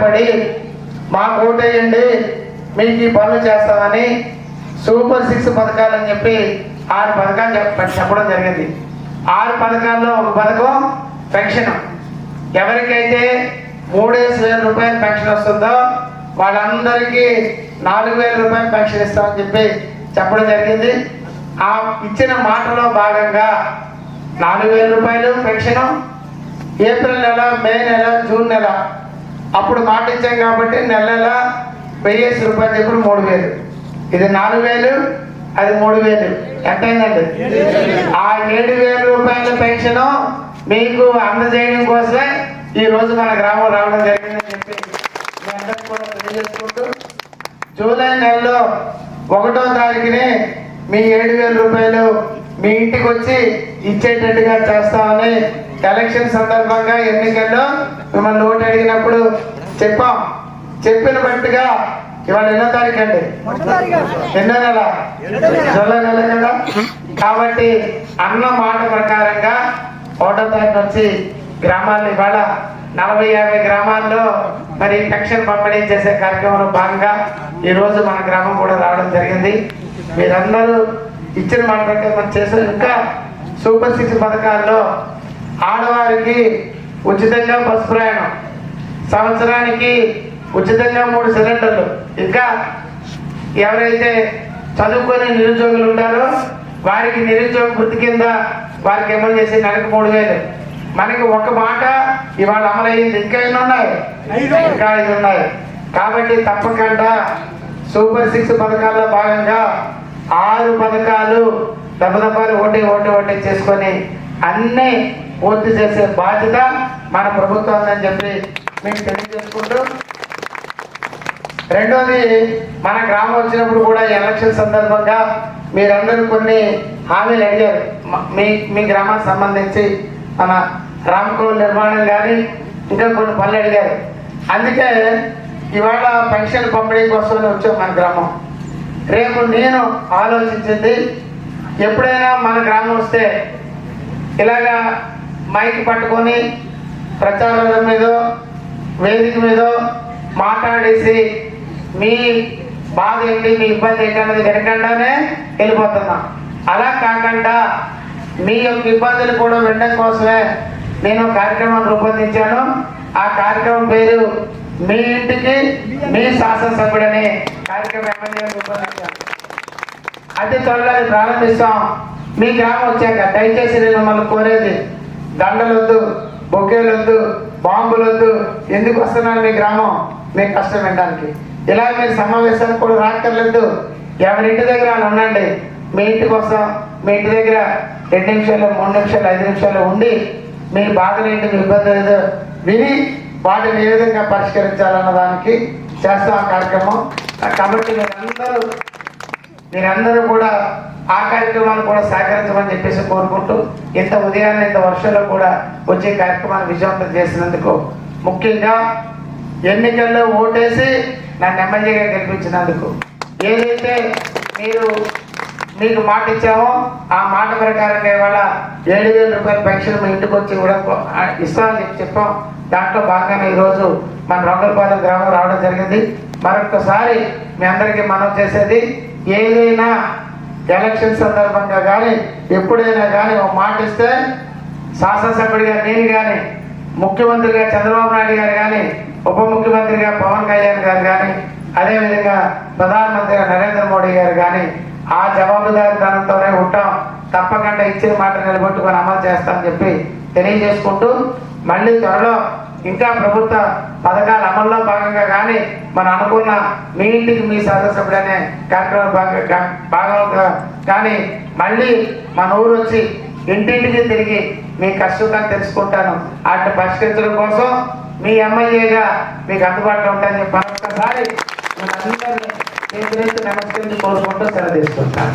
సహాయపడి మాకు ఓటేయండి మీకు ఈ పనులు చేస్తామని సూపర్ సిక్స్ పథకాలు అని చెప్పి ఆరు పథకాలు చెప్పడం జరిగింది. ఆరు పథకాల్లో ఒక పథకం పెన్షన్. ఎవరికైతే మూడేసి వేల రూపాయల పెన్షన్ వస్తుందో వాళ్ళందరికీ నాలుగు వేల రూపాయల పెన్షన్ ఇస్తామని చెప్పి చెప్పడం జరిగింది. ఆ ఇచ్చిన మాటలో భాగంగా నాలుగు వేల రూపాయలు పెన్షన్. ఏప్రిల్ నెల మే నెల జూన్ నెల అప్పుడు మాట ఇచ్చాం కాబట్టి నెల నెల వెయ్యేసి రూపాయలు చెప్పి మూడు వేలు. ఇది నాలుగు వేలు అది మూడు వేలు. ఎంతైందండి? ఆ ఏడు వేల రూపాయల పెన్షన్ మీకు అందజేయడం కోసమే ఈ రోజు మన గ్రామం రావడం జరిగిందని చెప్పి కూడా తెలియజేసుకుంటూ జూలై నెలలో ఒకటో తారీఖుని మీ ఏడు వేల రూపాయలు మీ ఇంటికి వచ్చి ఇచ్చేటట్టుగా చేస్తామని ఎలక్షన్ సందర్భంగా ఎన్నికల్లో మిమ్మల్ని ఓటు అడిగినప్పుడు చెప్పాం. చెప్పిన బట్టుగా ఇవాళ ఎన్నో తారీఖు అండి? ఎన్నో నెల? జూలై నెల కదా? కాబట్టి అన్న మాట ప్రకారంగా ఒకటో తారీఖు వచ్చి గ్రామాల్లో ఇవాళ నలభై యాభై గ్రామాల్లో మరి పెన్షన్ పంపిణీ చేసే కార్యక్రమంలో భాగంగా ఈ రోజు మన గ్రామం కూడా రావడం జరిగింది. మీరందరూ ఇచ్చిన మాట ప్రకారం మనం చేసే ఇంకా సూపర్ సిక్స్ పథకాల్లో ఆడవారికి ఉచితంగా బస్ ప్రయాణం. సంవత్సరానికి ఉచితంగా మూడు సిలిండర్లు. ఇంకా ఎవరైతే చదువుకొని నిరుద్యోగులు ఉంటారో వారికి నిరుద్యోగ వృత్తి కింద వారికి అమలు చేసే నెలకు మూడు వేలు. మనకి ఒక మాట ఇవాళ అమలయ్యింది ఇంకా ఎన్ని ఉన్నాయి? ఇంకా ఐదు ఉన్నాయి. కాబట్టి తప్పకుండా సూపర్ సిక్స్ పథకాల్లో భాగంగా ఆరు పథకాలు దెబ్బదబ్బాలు ఓటే ఓటే ఓటే చేసుకొని అన్నీ పూర్తి చేసే బాధ్యత మన ప్రభుత్వం అని చెప్పి మీకు తెలియజేసుకుంటూ రెండోది మన గ్రామం వచ్చినప్పుడు కూడా ఎలక్షన్ సందర్భంగా మీరందరూ కొన్ని హామీలు అడిగారు. మీ మీ గ్రామానికి సంబంధించి మన రామకోల్ నిర్మాణం కానీ ఇంకా కొన్ని పనులు అడిగారు. అందుకే ఇవాళ పెన్షన్ పంపిణీ కోసం వచ్చాం మన గ్రామం. రేపు నేను ఆలోచించింది ఎప్పుడైనా మన గ్రామం వస్తే ఇలాగా మైక్ పట్టుకొని ప్రచారం మీద వేదిక మీద మాట్లాడేసి మీ బాధ ఏంటి మీ ఇబ్బంది ఏంటి అన్నది వినకుండానే వెళ్ళిపోతున్నాం. అలా కాకుండా మీ యొక్క ఇబ్బందులు కూడా వినడం కోసమే నేను కార్యక్రమం రూపొందించాను. ఆ కార్యక్రమం పేరు మీ ఇంటికి మీ శాసనసభ్యుడని కార్యక్రమం ఎమ్మెల్యే రూపొందించాను. అతి త్వరలో ప్రారంభిస్తాం. మీ గ్రామం వచ్చాక దయచేసి నేను మిమ్మల్ని కోరేది దండలొద్దు బొకేలొద్దు బాంబులొద్దు. ఎందుకు వస్తున్నారు మీ గ్రామం? మీ కష్టం వినడానికి. ఇలా మీరు సమావేశానికి కూడా రాక్కర్లేదు. ఎవరింటి దగ్గర వాళ్ళు ఉండండి. మీ ఇంటి కోసం మీ ఇంటి దగ్గర రెండు నిమిషాలు మూడు నిమిషాలు ఐదు నిమిషాలు ఉండి మీ బాధలు ఏంటి మీ ఇబ్బంది ఏదో విని వాటిని ఏ విధంగా పరిష్కరించాలన్న దానికి చేస్తాం ఆ కార్యక్రమం. కాబట్టి మీరందరూ మీరందరూ కూడా ఆ కార్యక్రమాన్ని కూడా సహకరించమని చెప్పేసి కోరుకుంటూ ఇంత ఉదయాన్నే ఇంత వర్షంలో కూడా వచ్చే కార్యక్రమాన్ని విజయవంతం చేసినందుకు ముఖ్యంగా ఎన్నికల్లో ఓటేసి నన్ను ఎమ్మెల్యేగా గెలిపించినందుకు ఏదైతే మీరు మీకు మాట ఇచ్చామో ఆ మాట ప్రకారంగా ఇవాళ ఏడు వేల రూపాయల పెన్షన్ మీ ఇంటికి వచ్చి కూడా ఇస్తామని చెప్పి చెప్పాం. దాంట్లో భాగంగానే ఈరోజు మన రంగులపాలెం గ్రామం రావడం జరిగింది. మరొకసారి మీ అందరికీ మనం చేసేది ఏదైనా ఎలక్షన్ సందర్భంగా కానీ ఎప్పుడైనా కానీ ఒక మాట ఇస్తే శాసనసభ్యుడిగా నేను కానీ ముఖ్యమంత్రిగా చంద్రబాబు నాయుడు గారు కానీ ఉప ముఖ్యమంత్రిగా పవన్ కళ్యాణ్ గారు కానీ అదేవిధంగా ప్రధానమంత్రిగా నరేంద్ర మోడీ గారు కానీ ఆ జవాబుదారితనంతోనే ఉంటాం. తప్పకుండా ఇచ్చిన మాట నిలబెట్టుకొని అమలు చేస్తామని చెప్పి తెలియజేసుకుంటూ మళ్ళీ త్వరలో ఇంకా ప్రభుత్వ పథకాల అమల్లో భాగంగా కానీ మనం అనుకున్న మీ ఇంటికి మీ సదస్సుడనే కార్యక్రమం భాగంగా కానీ మళ్ళీ మన ఊరు వచ్చి ఇంటింటికి తిరిగి మీ కష్టంగా తెలుసుకుంటాను. వాటిని పరిష్కరించడం కోసం మీ ఎమ్మెల్యేగా మీకు అందుబాటులో ఉంటాయని చెప్పి మరొకసారి మనందరినీ నమస్కరించి కోరుకుంటూ సెలవు తీసుకుంటాను.